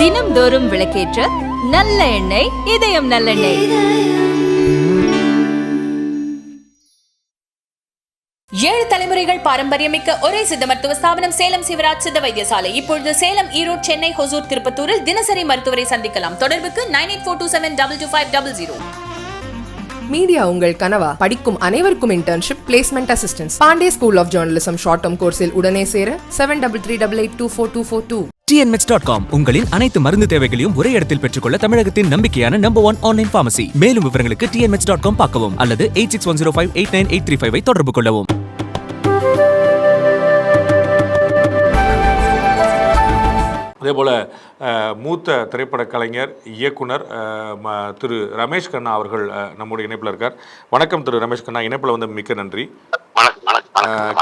தினம்தோறும் விளக்கேற்ற நல்ல எண்ணெய் இதயம் நல்லெண்ணெய். ஏழு தலைமுறைகள் பாரம்பரியமிக்க ஒரே சித்த மருத்துவ ஸ்தாபனம் சேலம் சிவராஜ் சித்த வைத்தியசாலை. இப்பொழுது சேலம் ஈரோடு சென்னை ஹொசூர் திருப்பத்தூரில் தினசரி மருத்துவரை சந்திக்கலாம். தொடர்புக்கு nine eight four two seven double two five double zero. Media உங்கள் கனவா படிக்கும் அனைவருக்கும் internship placement assistance Pandey school of journalism short term கோர்ஸில் உடனே சேர seven double three double eight two four two four two tnmeds.com உங்களின் அனைத்து மருந்து தேவைகளையும் ஒரே இடத்தில் பெற்றுக்கொள்ள தமிழகத்தின் நம்பிக்கையான நம்பர் ஒன் ஆன்லைன் பார்மசி மேலும் விவரங்களுக்கு tnmeds.com பார்க்கவும் அல்லது eight six one zero five eight nine eight three five தொடர்பு கொள்ளவும். அதே போல் மூத்த திரைப்பட கலைஞர் இயக்குனர் திரு ரமேஷ் கண்ணா அவர்கள் நம்முடைய இணைப்பில் இருக்கார். வணக்கம் திரு ரமேஷ் கண்ணா இணைப்பில் வந்து மிக்க நன்றி.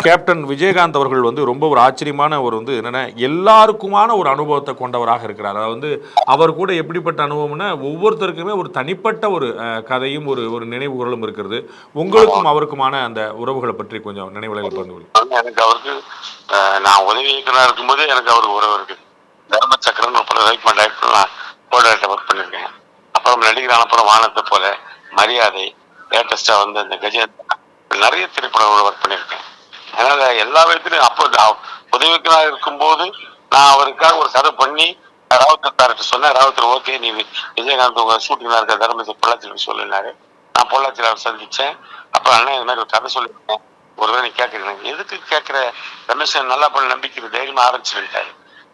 கேப்டன் விஜயகாந்த் அவர்கள் வந்து ரொம்ப ஒரு ஆச்சரியமான ஒரு வந்து என்னென்ன எல்லாருக்குமான ஒரு அனுபவத்தை கொண்டவராக இருக்கிறார். அதாவது வந்து அவர் கூட எப்படிப்பட்ட அனுபவம்னா ஒவ்வொருத்தருக்குமே ஒரு தனிப்பட்ட ஒரு கதையும் ஒரு ஒரு நினைவுகளும் இருக்கிறது. உங்களுக்கும் அவருக்குமான அந்த உறவுகளை பற்றி கொஞ்சம் நினைவுகளை பகிர்ந்து. எனக்கு அவருக்கு நான் உதவி இயக்குனராக இருக்கும்போது எனக்கு அவருக்கு உறவு இருக்கு. தர்ம சக்கரன் ஒரு படம் ரைட் டைரக்டர் நான் ஒர்க் பண்ணியிருக்கேன். அப்புறம் நடிகரான அப்புறம் வானத்தை போல மரியாதை லேட்டஸ்டா வந்து அந்த கஜேந்திரா நிறைய திரைப்படங்கள் ஒர்க் பண்ணியிருக்கேன். அதனால எல்லா விதத்திலையும் அப்போ நான் இருக்கும்போது நான் அவருக்காக ஒரு கதை பண்ணி ராவுத்தர் சார்கிட்ட சொன்னேன் ராவுத்தர் ஓகே நீ விஜயகாந்த் உங்க ஷூட்டிங்லாம் இருக்க தர்மத்தை பொள்ளாச்சியில் சொல்லினாரு நான் பொள்ளாச்சியில் அவர் சந்திச்சேன். அப்புறம் அண்ணன் இது மாதிரி ஒரு கதை சொல்லியிருக்கேன். ஒருவேளை நீ கேட்கறீங்க. எதுக்கு கேட்கிற? ரமேஷ் நல்லா பண்ண நம்பிக்கை தைரியமா ஆரம்பிச்சுட்டாரு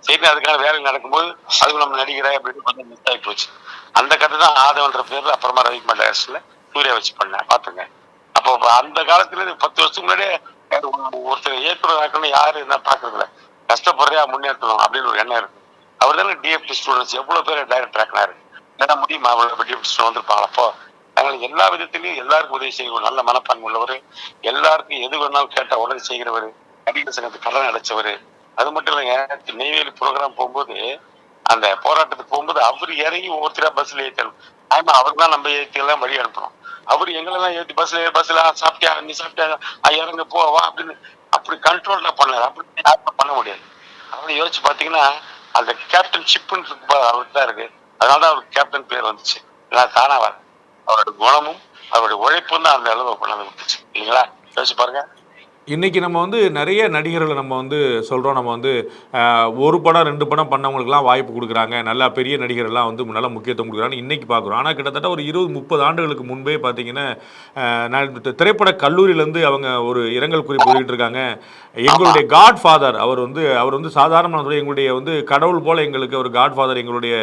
சரி அதுக்கான வேலை நடக்கும்போது அது நம்ம நடிகரா? அப்படின்னு கொஞ்சம் மிஸ் ஆகி போச்சு. அந்த கதை தான் ஆதவன்ற பேர்ல அப்புறமா ரவிக்குமார் டேரக்டர்ல சூர்யா வச்சு பண்ணேன். பாத்துங்க அப்போ அந்த காலத்துல இருந்து பத்து வருஷத்துக்கு முன்னாடியே ஒருத்தர் இயக்குனர் ஆக்கணும் யாரு என்ன பாக்குறதுல கஷ்டப்படுறியா முன்னேற்றணும் அப்படின்னு ஒரு எண்ணம் இருக்கு. அவர் தானே டிஎஃப்டி ஸ்டூடெண்ட்ஸ் எவ்வளவு பேர் டைரக்டர் ஆக்கினாரு என்ன முடியுமா அவ்வளவு டிஎஃப்டி ஸ்டூடெண்ட் வந்திருப்பாங்க அப்போ அதனால எல்லா விதத்திலையும் எல்லாருக்கும் உதவி செய்யணும். நல்ல மனப்பான்மை உள்ளவர். எல்லாருக்கும் எது வேணாலும் கேட்டா உடனே செய்கிறவர் நடிகர் சங்கத்துக்கு கடன் அடைச்சவர். அது மட்டும் இல்லைங்க நெய்வேலி ப்ரோக்ராம் போகும்போது அந்த போராட்டத்துக்கு போகும்போது அவர் இறங்கி ஒவ்வொருத்தரா பஸ்ல ஏற்றணும் ஆமா அவர் தான் நம்ம ஏற்றி எல்லாம் வழி அனுப்பணும். அவர் எங்களெல்லாம் ஏற்றி பஸ்ல பஸ்ல சாப்பிட்டியா? நீ சாப்பிட்டியா? இறங்க போ வா அப்படின்னு அப்படி கண்ட்ரோல்ல பண்ணாரு. அப்படி யாருமே பண்ண முடியாது. அதனால யோசிச்சு பாத்தீங்கன்னா அந்த கேப்டன் ஷிப்னு அவருக்கு தான் இருக்கு. அதனால தான் அவருக்கு கேப்டன் பேர் வந்துச்சு. நான் தானாவா? அவரோட குணமும் அவருடைய உழைப்பும் தான் அந்த அளவு கொண்டாந்து விட்டுச்சு இல்லைங்களா? யோசிச்சு பாருங்க. இன்றைக்கி நம்ம வந்து நிறைய நடிகர்களை நம்ம வந்து சொல்கிறோம் நம்ம வந்து ஒரு படம் ரெண்டு படம் பண்ணவங்களுக்குலாம் வாய்ப்பு கொடுக்குறாங்க. நல்லா பெரிய நடிகர்கள்லாம் வந்து நல்ல முக்கியத்துவம் கொடுக்குறாங்க இன்றைக்கி பார்க்குறோம். ஆனால் கிட்டத்தட்ட ஒரு இருபது முப்பது ஆண்டுகளுக்கு முன்பே பார்த்தீங்கன்னா நான் திரைப்பட கல்லூரியிலேருந்து அவங்க ஒரு இரங்கல் குறிப்பு வெளியிட்டு இருக்காங்க. எங்களுடைய காட் ஃபாதர் அவர் வந்து அவர் வந்து சாதாரண எங்களுடைய வந்து கடவுள் போல் எங்களுக்கு ஒரு காட் ஃபாதர் எங்களுடைய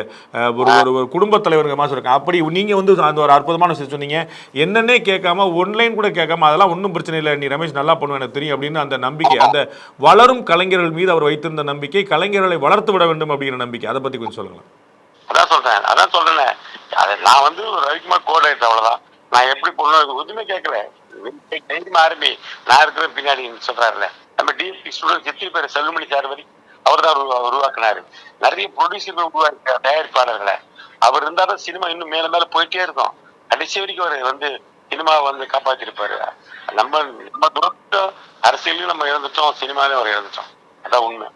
ஒரு ஒரு குடும்ப குடும்பத் தலைவருங்க மாதிரி சொல்லிருக்காங்க அப்படி நீங்கள் வந்து அந்த ஒரு அற்புதமான விஷயம் சொன்னீங்க. என்னென்னே கேட்காம ஒன்லைன் கூட கேட்காம அதெல்லாம் ஒன்றும் பிரச்சனை இல்லை. நீ ரமேஷ் நல்லா பண்ணுவேன் எனக்கு தெரியும் அப்படின்னு அந்த நம்பிக்கை அந்த வளரும் கலைஞர்கள் மீது அவர் வைத்திருந்த நம்பிக்கை கலைஞர்களை வளர்த்து விட வேண்டும் அப்படிங்கிற நம்பிக்கை. அதை பத்தி கொஞ்சம் சொல்லுங்களேன். அதான் சொல்றேன் அதான் சொல்றேன். அதை நான் வந்து ஒரு ரவிக்குமார் கோடைட் அவ்வளவுதான். நான் எப்படி பொண்ணு எதுவுமே கேட்கல. ஆரம்பி நான் இருக்கிற பின்னாடி சொல்றாருல நம்ம டிஎஸ்பி ஸ்டூடெண்ட் எத்தனை பேர் செல்லுமணி சார் வரை அவர் தான் உருவாக்குனாரு. நிறைய ப்ரொடியூசர் உருவாக்க தயாரிப்பாளர்களை. அவர் இருந்தாலும் சினிமா இன்னும் மேல மேல போயிட்டே இருக்கும். கடைசி வரைக்கும் அவர் வந்து சினிமாவை வந்து காப்பாத்திருப்பாரு. நம்ம நம்ம துரத்தம் அரசியலையும் நம்ம இழந்துட்டோம் சினிமாலையும் அவர் இழந்துட்டோம் அதான் உண்மை.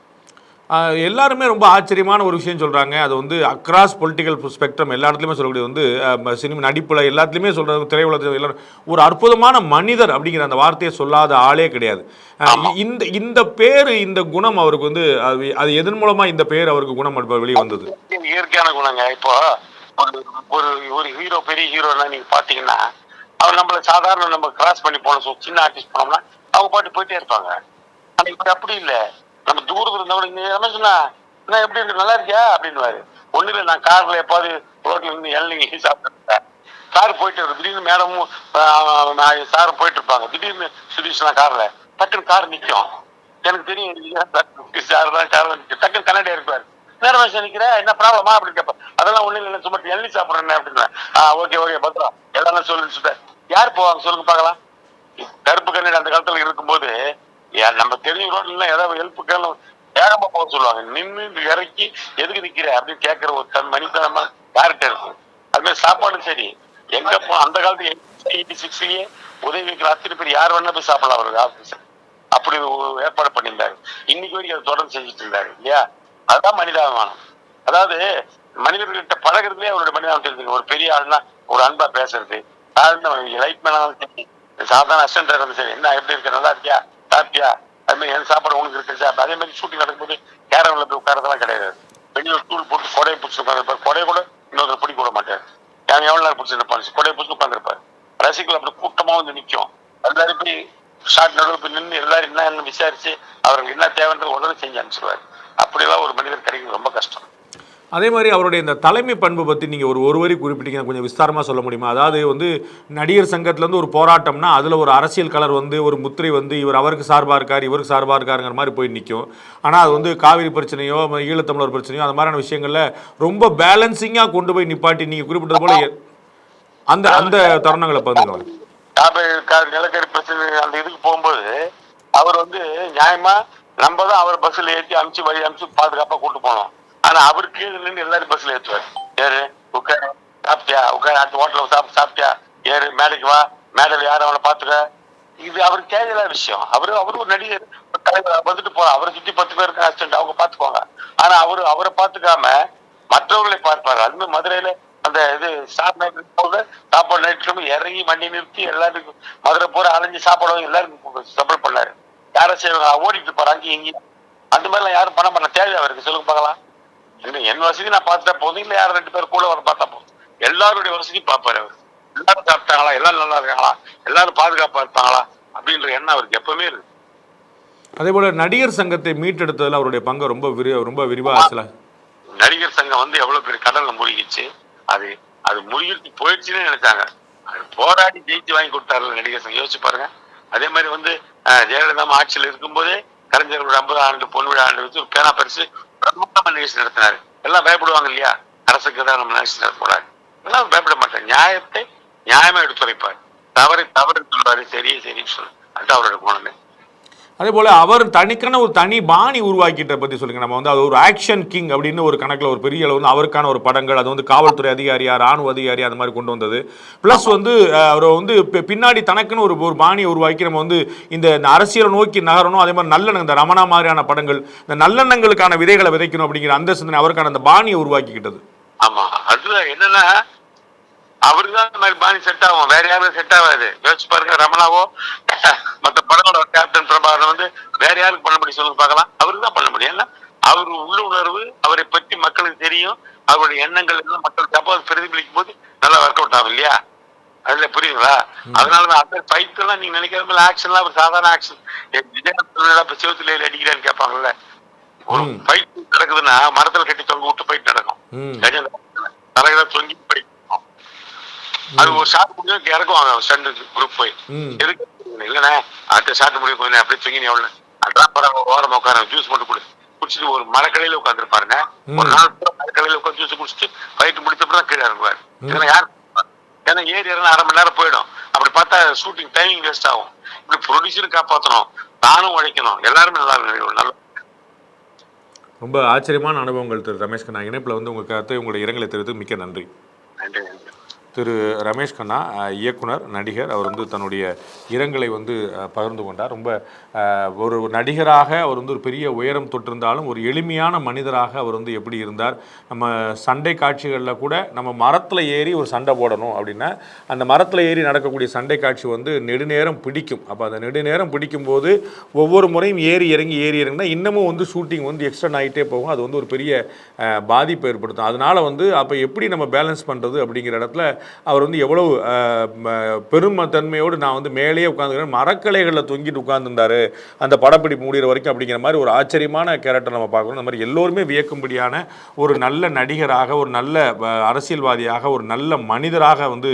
எல்லாருமே ரொம்ப ஆச்சரியமான ஒரு விஷயம் சொல்றாங்க. அது வந்து அக்ராஸ் பொலிட்டிக்கல் ஸ்பெக்ட்ரம் எல்லா இடத்துலையுமே சொல்லக்கூடிய வந்து சினிமா நடிப்புல எல்லாத்துலேயுமே சொல்றது திரையுலகத்தில் எல்லாரும் ஒரு அற்புதமான மனிதர் அப்படிங்கிற அந்த வார்த்தையை சொல்லாத ஆளே கிடையாது. இந்த இந்த பேரு இந்த குணம் அவருக்கு வந்து அது அது எதன் மூலமா இந்த பேர் அவருக்கு குணம் வெளியே வந்தது? இயற்கையான குணங்க. இப்போ ஒரு ஒரு ஹீரோ பெரிய ஹீரோனா நீங்க பாத்தீங்கன்னா அவர் நம்மள சாதாரண நம்ம கிராஸ் பண்ணி போன சின்ன ஆர்டிஸ்ட் போனோம்னா அவங்க பாட்டு போயிட்டே இருப்பாங்க. ஆனா இப்ப அப்படி இல்ல. நம்ம தூரத்துல இருந்தவங்க நீங்க என்ன சொன்னா? நான் எப்படி இருக்கு? நல்லா இருக்கியா? அப்படின்னுவாரு. ஒண்ணு இல்ல. நான் கார்ல எப்பாவது ரோட்ல இருந்து இளநீங்க சாப்பிட்டேன் கார் போயிட்டு இருக்கு திடீர்னு மேடமும் சாரும் போயிட்டு இருப்பாங்க. திடீர்னு சுதீஷ்னா கார்ல டக்குன்னு கார் நிக்கும். எனக்கு தெரியும் சார் தான் கார் டக்குன்னு கண்ணாடியா இருப்பாரு. நேரம் வயசு நிக்கிற என்ன ப்ராப்ளமா அப்படின்னு கேட்பேன் அதெல்லாம் ஒண்ணு இல்லை சும்மா எள்ளி சாப்பிடுறேன் அப்படின்னா. ஓகே ஓகே பத்திரம் எல்லாம் சொல்லு சொல்லிட்டேன் யார் போவாங்க? சொல்லுங்க பார்க்கலாம். கருப்பு கண்ணீர் அந்த காலத்துல இருக்கும்போது நம்ம தெரிஞ்ச ரோட்ல ஏதாவது ஹெல்ப்புக்கான வேகமா போக சொல்லுவாங்க. நின்று இறக்கி எதுக்கு நிக்கிற? அப்படின்னு கேட்கிற ஒரு தன் மனிதனமா யார்கிட்ட இருக்கும் அது மாதிரி சாப்பாடும் சரி. எங்க போ அந்த காலத்து எயிட்டி சிக்ஸ்லயே உதவி வைக்கிற அத்தனை பேர் யார் வேணா போய் சாப்பிடலாம் அவருக்கு ஆபீஸ். அப்படி ஏற்பாடு பண்ணியிருந்தாரு. இன்னைக்கு வரைக்கும் அதை தொடர்ந்து செஞ்சுட்டு இருந்தாரு இல்லையா? அதுதான் மனிதாபிமானம். அதாவது மனிதர்கிட்ட பழகிறதுலே அவருடைய மனிதாபம் தெரிஞ்சுங்க ஒரு பெரிய ஆள்னா ஒரு அன்பா பேசுறது. தாழ்ந்த லைட் மேனாலும் சரி சாதாரண அசிஸ்டன்ட் இருந்தாலும் சரி என்ன எப்படி இருக்க நல்லா இருக்கியா? சாப்பிட்டியா? அது மாதிரி என் சாப்பாடு உனக்கு இருக்கு சார் அதே மாதிரி ஷூட்டிங் நடக்கும்போது கேரம் போய் உட்காரதெல்லாம் கிடையாது. வெளியூர் டூல் போட்டு கொடையை பிடிச்சி உட்காந்துருப்பாரு கொடையை கூட இன்னொரு பிடிக்க விட மாட்டார். ஏன் எவ்வளவு நேரம் பிடிச்சிருப்பாரு கொடையை பிடிச்சி உட்காந்துருப்பாரு ரசிகர்கள் அப்படி கூட்டமா வந்து நிற்கும் எல்லாரும் போய் ஷார்ட் நடுவில் போய் நின்று எல்லாரும் என்ன என்ன விசாரிச்சு அவருக்கு என்ன தேவைன்றது உடனே செஞ்சு அனுப்பிச்சிடுவாரு அப்படியெல்லாம் ஒரு மனிதர் கிடைக்கிறது ரொம்ப கஷ்டம். அதே மாதிரி அவருடைய இந்த தலைமை பண்பு பற்றி நீங்கள் ஒரு ஒரு வரி குறிப்பிட்டீங்க கொஞ்சம் விஸ்தாரமாக சொல்ல முடியுமா? அதாவது வந்து நடிகர் சங்கத்துலேருந்து ஒரு போராட்டம்னா அதில் ஒரு அரசியல் கலர் வந்து ஒரு முத்திரை வந்து இவர் அவருக்கு சார்பாக இருக்கார் இவருக்கு சார்பாக இருக்காருங்கிற மாதிரி போய் நிற்கும் ஆனால் அது வந்து காவிரி பிரச்சனையோ ஈழத்தமிழர் பிரச்சனையோ அந்த மாதிரியான விஷயங்களில் ரொம்ப பேலன்சிங்காக கொண்டு போய் நிப்பாட்டி நீங்கள் குறிப்பிட்டது போல அந்த அந்த தருணங்களை கா- நிலக்கரி பிரச்சனை அந்த இதுக்கு போகும்போது அவர் வந்து நியாயமா நம்ம தான் அவர் பஸ்ல ஏற்றி அனுப்பிச்சு வழி அமிச்சு பாதுகாப்பா கூட்டு போனோம். ஆனா அவருக்கு நின்று எல்லாரும் பஸ்ல ஏற்றுவார் ஏறு உட்கார சாப்பிட்டியா? உட்கார அடுத்த ஹோட்டல்ல சாப்பிட்டு சாப்பிட்டியா? ஏறு மேடைக்கு வா. மேடையில் யாரும் அவனை பாத்துக்க இது அவருக்கு தேவையில்லாத விஷயம். அவரு அவரு ஒரு நடிகர். தலைவர். வந்துட்டு போறான் அவரை சுத்தி பத்து பேர் இருக்க ஆக்சிடென்ட் அவங்க பாத்துக்குவாங்க ஆனா அவரு அவரை பாத்துக்காம மற்றவர்களை பார்ப்பாரு. அதுமே மதுரையில அந்த இது ஸ்டார் நைட் சாப்பாடு நைட்டு இறங்கி வண்டி நிறுத்தி எல்லாருக்கும் மதுரை பூரா அலைஞ்சு சாப்பாடு எல்லாருக்கும் சப்போர்ட் பண்ணாரு. யாரும் செய்வாங்க ஓடிட்டு இருப்பாரு அங்கேயும் இங்கேயும். அந்த மாதிரிலாம் யாரும் பணம் பண்ண தேவை அவருக்கு? சொல்லுங்க பார்க்கலாம். என்ன என் வசதி நான் பார்த்துட்டா போதும். இல்ல யாரும் ரெண்டு பேர் கூட வர பார்த்தா போதும். எல்லாருடைய வசதியும் பார்ப்பாரு அவர். எல்லாரும் சாப்பிட்டாங்களா? எல்லாரும் நல்லா இருக்காங்களா? எல்லாரும் பாதுகாப்பா இருப்பாங்களா? அப்படின்ற எண்ணம் அவருக்கு எப்பவுமே இருக்கு. அதே போல் நடிகர் சங்கத்தை மீட்டெடுத்ததில் அவருடைய பங்கு ரொம்ப விரி ரொம்ப விரிவாக சில நடிகர் சங்கம் வந்து எவ்வளவு பெரிய கடல்ல மூழ்கிச்சு. அது அது மூழ்கிட்டு போயிடுச்சுன்னு நினைச்சாங்க. அது போராடி ஜெயிச்சு வாங்கி கொடுத்தாருல நடிகர் சங்கம். யோசிச்சு பாருங்க. அதே மாதிரி வந்து ஜெயலலிதா ஆட்சியில் இருக்கும்போதே கலைஞர்களோட ஐம்பது ஆண்டு பொன் விழா ஆண்டு வச்சு ஒரு பேனா பரிசு பிரம்மாண்டமா நிகழ்ச்சி நடத்தினார். எல்லாம் பயப்படுவாங்க இல்லையா? அரசுக்கு தான் நம்ம நிகழ்ச்சி நடத்தக்கூடாது எல்லாம் பயப்பட மாட்டார். நியாயத்தை நியாயமா எடுத்துரைப்பார். தவறு தவறு சொல்வாரு சரியே சரின்னு சொல்லு. அதுதான் அவரோட குணமே. அதே போல் அவர் தனிக்கான ஒரு தனி பாணி உருவாக்கிட்ட பற்றி சொல்லுங்க. நம்ம வந்து அது ஒரு ஆக்ஷன் கிங் அப்படின்னு ஒரு கணக்கில் ஒரு பெரிய அளவு வந்து அவருக்கான ஒரு படங்கள் அது வந்து காவல்துறை அதிகாரியா ராணுவ அதிகாரியா அந்த மாதிரி கொண்டு வந்தது. ப்ளஸ் வந்து அவரை அவர் வந்து பி- பின்னாடி தனக்குன்னு ஒரு ஒரு பாணியை உருவாக்கி நம்ம வந்து இந்த அரசியலை நோக்கி நகரணும். அதே மாதிரி நல்லெண்ணம் இந்த ரமணா மாதிரியான படங்கள் இந்த நல்லெண்ணங்களுக்கான விதைகளை விதைக்கணும் அப்படிங்கிற அந்த சிந்தனை அவருக்கான அந்த பாணியை உருவாக்கிக்கிட்டது. ஆமா. அதுல என்னன்னா அவருக்கு தான் இந்த மாதிரி பாணி செட் ஆகும். வேற யாரும் செட் ஆகாது. யோசிச்சு பாருங்க ரமணாவோ மத்த படங்களோட கேப்டன் பிரபாகரன் வந்து வேற யாருக்கு பண்ண முடியும் சொல்லுங்க பார்க்கலாம். அவருக்கு தான் பண்ண முடியும் ஏன்னா அவர் உள்ளுணர்வு அவரை பற்றி மக்களுக்கு தெரியும் அவருடைய எண்ணங்கள் எல்லாம் மக்களுக்கு அப்போ பிரதிபலிக்கும் போது நல்லா ஒர்க் அவுட் ஆகும் இல்லையா? அதுல புரியுங்களா அதனாலதான் அந்த ஃபைட் எல்லாம் நீங்க நினைக்கிற மாதிரி ஆக்ஷன்லாம் ஒரு சாதாரண ஆக்ஷன் விஜயகாந்த் இப்ப சிவத்துல அடிக்கிறான்னு கேட்பாங்கல்ல? ஒரு. ஃபைட் நடக்குதுன்னா மரத்துல கட்டி தொங்க விட்டு ஃபைட் நடக்கும். தலைகளை தொங்கி ஃபைட் அது ஒரு ஷாட் முடிஞ்சு இறக்குவாங்க ஸ்டண்ட் குரூப் போய். எதுக்கு இல்லண்ணே. அடுத்த ஷாட் முடிவு கொஞ்சம் அப்படியே தொங்கி நீ எவ்வளவு அதான் பரவாயில்ல ஓரமா உட்கார ஜூஸ் மட்டும் கொடு. குடிச்சிட்டு ஒரு மரக்கடையில உட்காந்துருப்பாருங்க ஒரு. நாள் பூரா மரக்கடையில உட்காந்து ஜூஸ் குடிச்சிட்டு ஃபைட் முடிச்சப்பறம் கீழே இறங்குவார். இதெல்லாம் யார் ஏன்னா ஏறி இறங்க அரை மணி நேரம் போயிடும். அப்படி பார்த்தா ஷூட்டிங் டைமிங் வேஸ்ட் ஆகும். இப்படி ப்ரொடியூசரும் காப்பாற்றணும் நானும் உழைக்கணும். எல்லாருமே நல்லா இருக்கணும். நல்ல ரொம்ப ஆச்சரியமான அனுபவங்கள் திரு ரமேஷ் கண்ணா. இணைப்பில் வந்து உங்கள் கருத்தை உங்களுடைய இரங்கலை தெரிவித்து மிக்க நன்றி நன்றி. திரு ரமேஷ் கண்ணா இயக்குனர் நடிகர். அவர் வந்து தன்னுடைய இரங்கலை வந்து பகிர்ந்து கொண்டார். ரொம்ப ஒரு நடிகராக அவர் வந்து ஒரு பெரிய உயரம் தொட்டிருந்தாலும் ஒரு எளிமையான மனிதராக அவர் வந்து எப்படி இருந்தார். நம்ம சண்டை காட்சிகளில் கூட நம்ம மரத்தில் ஏறி ஒரு சண்டை போடணும் அப்படின்னா அந்த மரத்தில் ஏறி நடக்கக்கூடிய சண்டை காட்சி வந்து நெடுநேரம் பிடிக்கும். அப்போ அந்த நெடுநேரம் பிடிக்கும்போது ஒவ்வொரு முறையும் ஏறி இறங்கி ஏறி இறங்கினா இன்னமும் வந்து ஷூட்டிங் வந்து எக்ஸ்டன் ஆகிட்டே போகும். அது வந்து ஒரு பெரிய பாதிப்பு பாதிப்பை ஏற்படுத்தும். அதனால் வந்து அப்போ எப்படி நம்ம பேலன்ஸ் பண்ணுறது அப்படிங்கிற இடத்துல அவர் வந்து எவ்வளவு அஹ், பெருமத்தன்மையோடு நான் வந்து மேலேயே உட்காந்துக்கிறேன் மரக்கலைகளில் தொங்கிட்டு உட்காந்துருந்தாரு அந்த படப்பிடிப்பு முடிகிற வரைக்கும் அப்படிங்கிற மாதிரி ஒரு ஆச்சரியமான கேரக்டர் நம்ம பார்க்கணும். அந்த மாதிரி எல்லோருமே வியக்கும்படியான ஒரு நல்ல நடிகராக ஒரு நல்ல அரசியல்வாதியாக ஒரு நல்ல மனிதராக வந்து